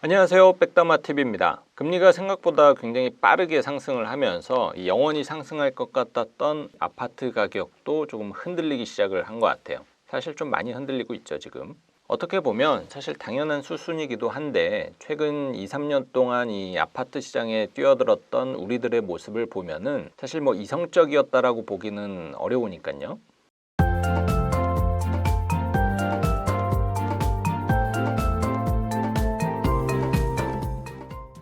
안녕하세요. 백다마TV입니다. 금리가 생각보다 굉장히 빠르게 상승을 하면서 이 영원히 상승할 것 같았던 아파트 가격도 조금 흔들리기 시작을 한 것 같아요. 사실 좀 많이 흔들리고 있죠, 지금. 어떻게 보면 사실 당연한 수순이기도 한데 최근 2, 3년 동안 이 아파트 시장에 뛰어들었던 우리들의 모습을 보면은 사실 뭐 이성적이었다라고 보기는 어려우니까요.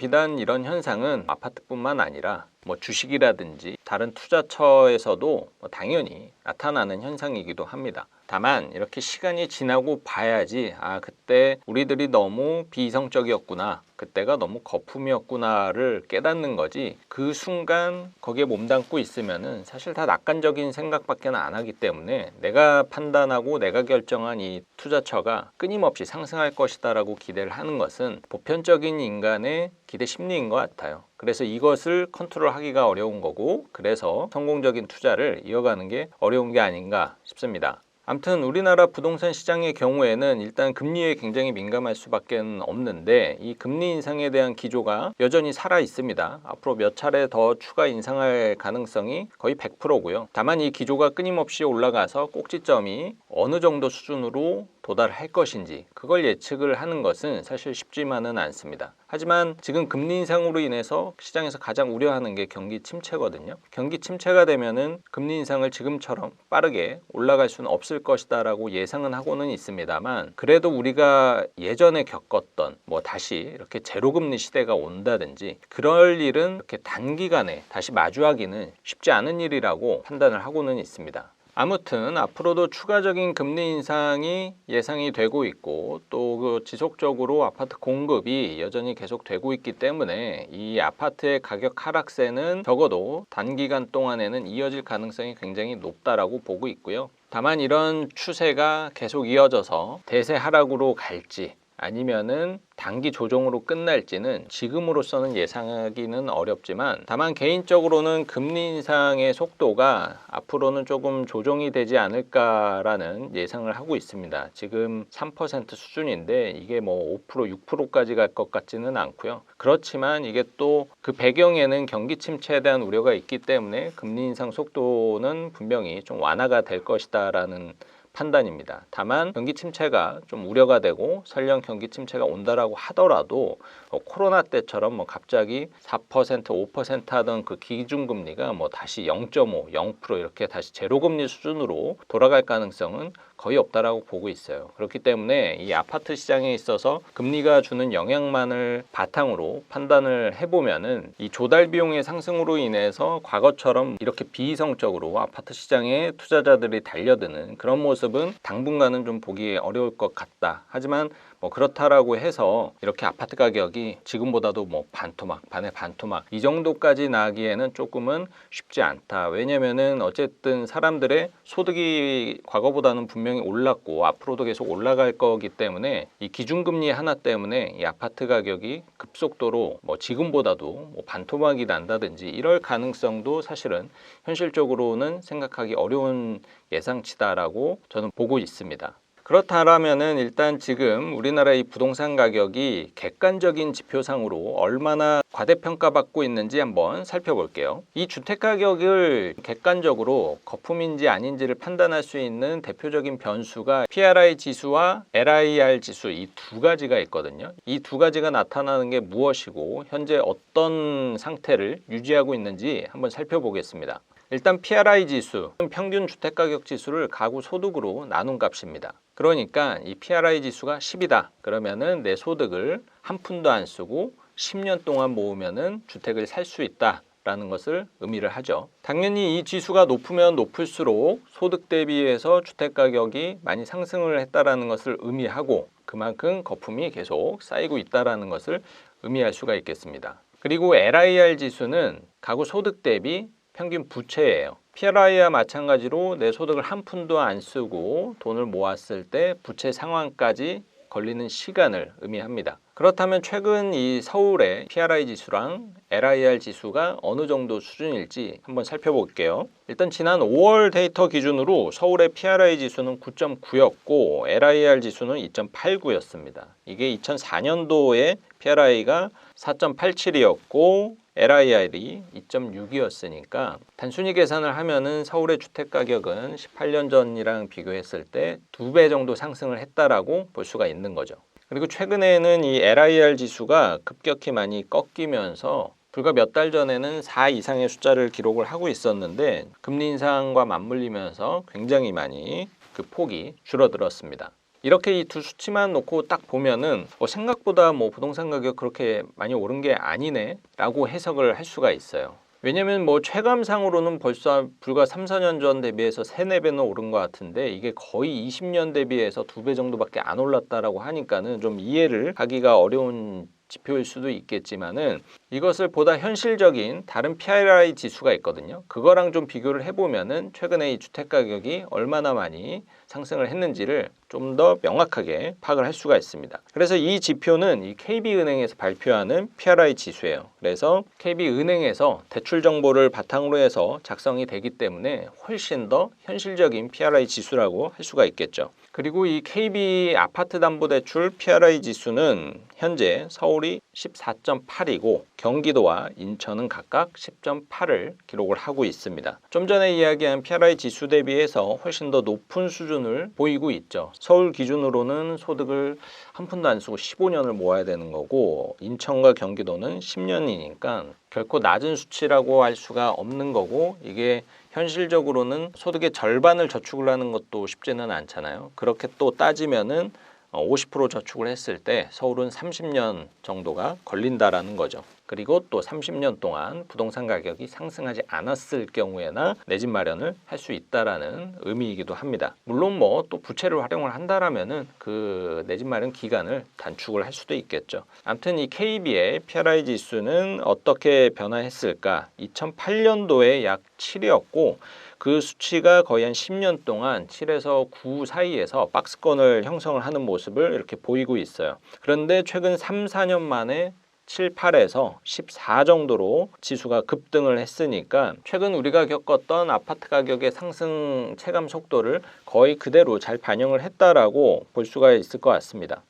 비단 이런 현상은 아파트뿐만 아니라 뭐 주식이라든지 다른 투자처에서도 뭐 당연히 나타나는 현상이기도 합니다. 다만 이렇게 시간이 지나고 봐야지 아 그때 우리들이 너무 비이성적이었구나 그때가 너무 거품이었구나를 깨닫는 거지 그 순간 거기에 몸담고 있으면은 사실 다 낙관적인 생각밖에 안 하기 때문에 내가 판단하고 내가 결정한 이 투자처가 끊임없이 상승할 것이다라고 기대를 하는 것은 보편적인 인간의 기대 심리인 것 같아요. 그래서 이것을 컨트롤하기가 어려운 거고 그래서 성공적인 투자를 이어가는 게 어려운 게 아닌가 싶습니다. 아무튼 우리나라 부동산 시장의 경우에는 일단 금리에 굉장히 민감할 수밖에 없는데 이 금리 인상에 대한 기조가 여전히 살아 있습니다. 앞으로 몇 차례 더 추가 인상할 가능성이 거의 100%고요. 다만 이 기조가 끊임없이 올라가서 꼭지점이 어느 정도 수준으로 도달할 것인지 그걸 예측을 하는 것은 사실 쉽지만은 않습니다. 하지만 지금 금리 인상으로 인해서 시장에서 가장 우려하는 게 경기 침체거든요. 경기 침체가 되면은 금리 인상을 지금처럼 빠르게 올라갈 수는 없을 것이다라고 예상은 하고는 있습니다만 그래도 우리가 예전에 겪었던 뭐 다시 이렇게 제로 금리 시대가 온다든지 그럴 일은 이렇게 단기간에 다시 마주하기는 쉽지 않은 일이라고 판단을 하고는 있습니다. 아무튼 앞으로도 추가적인 금리 인상이 예상이 되고 있고 또 그 지속적으로 아파트 공급이 여전히 계속 되고 있기 때문에 이 아파트의 가격 하락세는 적어도 단기간 동안에는 이어질 가능성이 굉장히 높다라고 보고 있고요. 다만 이런 추세가 계속 이어져서 대세 하락으로 갈지 아니면은 단기 조정으로 끝날지는 지금으로서는 예상하기는 어렵지만 다만 개인적으로는 금리 인상의 속도가 앞으로는 조금 조정이 되지 않을까라는 예상을 하고 있습니다. 지금 3% 수준인데 이게 뭐 5% 6%까지 갈 것 같지는 않고요. 그렇지만 이게 또 그 배경에는 경기 침체에 대한 우려가 있기 때문에 금리 인상 속도는 분명히 좀 완화가 될 것이다라는 판단입니다. 다만 경기 침체가 좀 우려가 되고 설령 경기 침체가 온다라고 하더라도 뭐 코로나 때처럼 뭐 갑자기 4% 5% 하던 그 기준 금리가 뭐 다시 0.5, 0% 이렇게 다시 제로 금리 수준으로 돌아갈 가능성은 거의 없다라고 보고 있어요. 그렇기 때문에 이 아파트 시장에 있어서 금리가 주는 영향만을 바탕으로 판단을 해보면은 이 조달 비용의 상승으로 인해서 과거처럼 이렇게 비이성적으로 아파트 시장에 투자자들이 달려드는 그런 모습은 당분간은 좀 보기 어려울 것 같다. 하지만 뭐 그렇다라고 해서 이렇게 아파트 가격이 지금보다도 뭐 반토막, 반의 반토막 이 정도까지 나기에는 조금은 쉽지 않다. 왜냐면은 어쨌든 사람들의 소득이 과거보다는 분명히 올랐고 앞으로도 계속 올라갈 거기 때문에 이 기준금리 하나 때문에 이 아파트 가격이 급속도로 뭐 지금보다도 뭐 반토막이 난다든지 이럴 가능성도 사실은 현실적으로는 생각하기 어려운 예상치다라고 저는 보고 있습니다. 그렇다라면은 일단 지금 우리나라 이 부동산 가격이 객관적인 지표상으로 얼마나 과대평가받고 있는지 한번 살펴볼게요. 이 주택 가격을 객관적으로 거품인지 아닌지를 판단할 수 있는 대표적인 변수가 PRI 지수와 LIR 지수 이 두 가지가 있거든요. 이 두 가지가 나타나는 게 무엇이고 현재 어떤 상태를 유지하고 있는지 한번 살펴보겠습니다. 일단 PRI 지수, 평균 주택가격 지수를 가구 소득으로 나눈 값입니다. 그러니까 이 PRI 지수가 10이다. 그러면은 내 소득을 한 푼도 안 쓰고 10년 동안 모으면은 주택을 살 수 있다. 라는 것을 의미를 하죠. 당연히 이 지수가 높으면 높을수록 소득 대비해서 주택 가격이 많이 상승을 했다라는 것을 의미하고 그만큼 거품이 계속 쌓이고 있다라는 것을 의미할 수가 있겠습니다. 그리고 LIR 지수는 가구 소득 대비 평균 부채예요. PRI와 마찬가지로 내 소득을 한 푼도 안 쓰고 돈을 모았을 때 부채 상황까지 걸리는 시간을 의미합니다. 그렇다면 최근 이 서울의 PRI 지수랑 LIR 지수가 어느 정도 수준일지 한번 살펴볼게요. 일단 지난 5월 데이터 기준으로 서울의 PRI 지수는 9.9였고 LIR 지수는 2.89였습니다. 이게 2004년도에 PRI가 4.87이었고 LIR이 2.6이었으니까 단순히 계산을 하면은 서울의 주택 가격은 18년 전이랑 비교했을 때 두 배 정도 상승을 했다라고 볼 수가 있는 거죠. 그리고 최근에는 이 LIR 지수가 급격히 많이 꺾이면서 불과 몇 달 전에는 4 이상의 숫자를 기록을 하고 있었는데 금리 인상과 맞물리면서 굉장히 많이 그 폭이 줄어들었습니다. 이렇게 이 두 수치만 놓고 딱 보면은 어, 생각보다 뭐 부동산 가격 그렇게 많이 오른 게 아니네라고 해석을 할 수가 있어요. 왜냐면 뭐 체감상으로는 벌써 불과 3, 4년 전 대비해서 3, 4배는 오른 것 같은데 이게 거의 20년 대비해서 두배 정도밖에 안 올랐다라고 하니까는 좀 이해를 하기가 어려운 지표일 수도 있겠지만은 이것을 보다 현실적인 다른 PRI 지수가 있거든요. 그거랑 좀 비교를 해보면은 최근에 이 주택 가격이 얼마나 많이 상승을 했는지를 좀 더 명확하게 파악을 할 수가 있습니다. 그래서 이 지표는 이 KB은행에서 발표하는 PRI 지수예요. 그래서 KB은행에서 대출 정보를 바탕으로 해서 작성이 되기 때문에 훨씬 더 현실적인 PRI 지수라고 할 수가 있겠죠. 그리고 이 KB 아파트 담보 대출 PRI 지수는 현재 서울이 14.8이고 경기도와 인천은 각각 10.8을 기록을 하고 있습니다. 좀 전에 이야기한 PRI 지수 대비해서 훨씬 더 높은 수준을 보이고 있죠. 서울 기준으로는 소득을 한 푼도 안 쓰고 15년을 모아야 되는 거고 인천과 경기도는 10년이니까 결코 낮은 수치라고 할 수가 없는 거고 이게 현실적으로는 소득의 절반을 저축을 하는 것도 쉽지는 않잖아요. 그렇게 또 따지면은 50% 저축을 했을 때 서울은 30년 정도가 걸린다라는 거죠. 그리고 또 30년 동안 부동산 가격이 상승하지 않았을 경우에나 내 집 마련을 할 수 있다라는 의미이기도 합니다. 물론 뭐 또 부채를 활용을 한다라면은 그 내 집 마련 기간을 단축을 할 수도 있겠죠. 아무튼 이 KB의 PRI 지수는 어떻게 변화했을까? 2008년도에 약 7이었고 그 수치가 거의 한 10년 동안 7에서 9 사이에서 박스권을 형성을 하는 모습을 이렇게 보이고 있어요. 그런데 최근 3, 4년 만에 7, 8에서 14 정도로 지수가 급등을 했으니까 최근 우리가 겪었던 아파트 가격의 상승 체감 속도를 거의 그대로 잘 반영을 했다라고 볼 수가 있을 것 같습니다.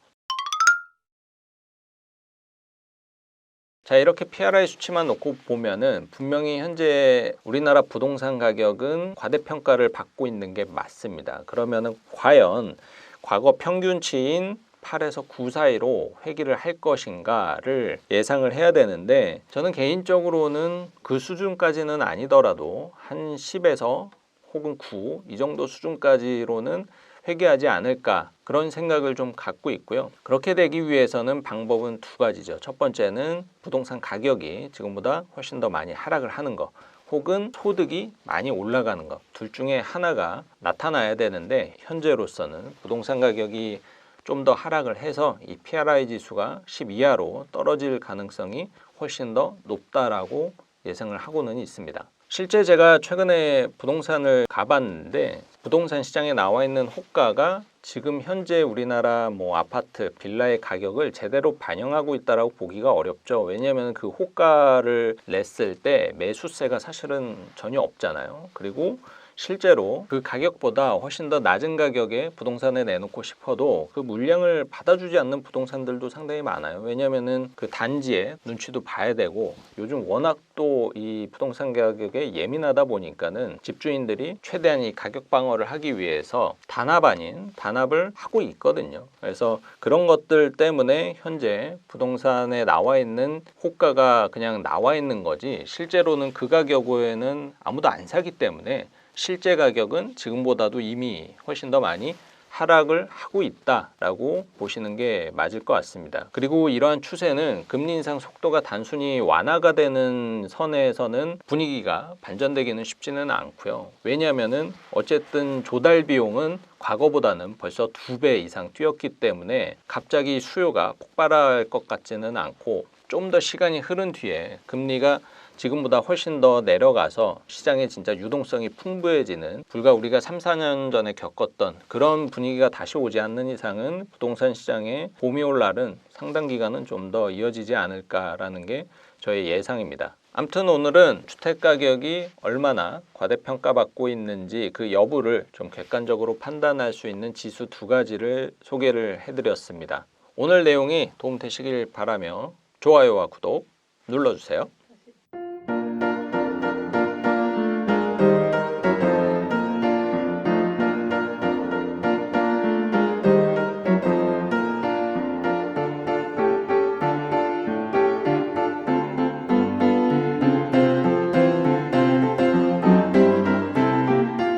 자 이렇게 PRI 수치만 놓고 보면은 분명히 현재 우리나라 부동산 가격은 과대평가를 받고 있는 게 맞습니다. 그러면은 과연 과거 평균치인 8에서 9 사이로 회귀를 할 것인가를 예상을 해야 되는데 저는 개인적으로는 그 수준까지는 아니더라도 한 10에서 혹은 9 이 정도 수준까지로는 회귀하지 않을까 그런 생각을 좀 갖고 있고요. 그렇게 되기 위해서는 방법은 두 가지죠. 첫 번째는 부동산 가격이 지금보다 훨씬 더 많이 하락을 하는 거. 혹은 소득이 많이 올라가는 것. 둘 중에 하나가 나타나야 되는데 현재로서는 부동산 가격이 좀 더 하락을 해서 이 PRI 지수가 10 이하로 떨어질 가능성이 훨씬 더 높다라고 예상을 하고는 있습니다. 실제 제가 최근에 부동산을 가봤는데 부동산 시장에 나와 있는 호가가 지금 현재 우리나라 뭐 아파트, 빌라의 가격을 제대로 반영하고 있다라고 보기가 어렵죠. 왜냐하면 그 호가를 냈을 때 매수세가 사실은 전혀 없잖아요. 그리고 실제로 그 가격보다 훨씬 더 낮은 가격에 부동산에 내놓고 싶어도 그 물량을 받아주지 않는 부동산들도 상당히 많아요. 왜냐하면은 그 단지에 눈치도 봐야 되고 요즘 워낙 또 이 부동산 가격에 예민하다 보니까는 집주인들이 최대한 이 가격 방어를 하기 위해서 단합 아닌 단합을 하고 있거든요. 그래서 그런 것들 때문에 현재 부동산에 나와 있는 호가가 그냥 나와 있는 거지 실제로는 그 가격에는 아무도 안 사기 때문에 실제 가격은 지금보다도 이미 훨씬 더 많이 하락을 하고 있다라고 보시는 게 맞을 것 같습니다. 그리고 이러한 추세는 금리 인상 속도가 단순히 완화가 되는 선에서는 분위기가 반전되기는 쉽지는 않고요. 왜냐하면은 어쨌든 조달 비용은 과거보다는 벌써 두 배 이상 뛰었기 때문에 갑자기 수요가 폭발할 것 같지는 않고 좀 더 시간이 흐른 뒤에 금리가 지금보다 훨씬 더 내려가서 시장에 진짜 유동성이 풍부해지는 불과 우리가 3, 4년 전에 겪었던 그런 분위기가 다시 오지 않는 이상은 부동산 시장의 봄이 올 날은 상당 기간은 좀 더 이어지지 않을까라는 게 저의 예상입니다. 암튼 오늘은 주택 가격이 얼마나 과대평가받고 있는지 그 여부를 좀 객관적으로 판단할 수 있는 지수 두 가지를 소개를 해드렸습니다. 오늘 내용이 도움되시길 바라며 좋아요와 구독 눌러주세요.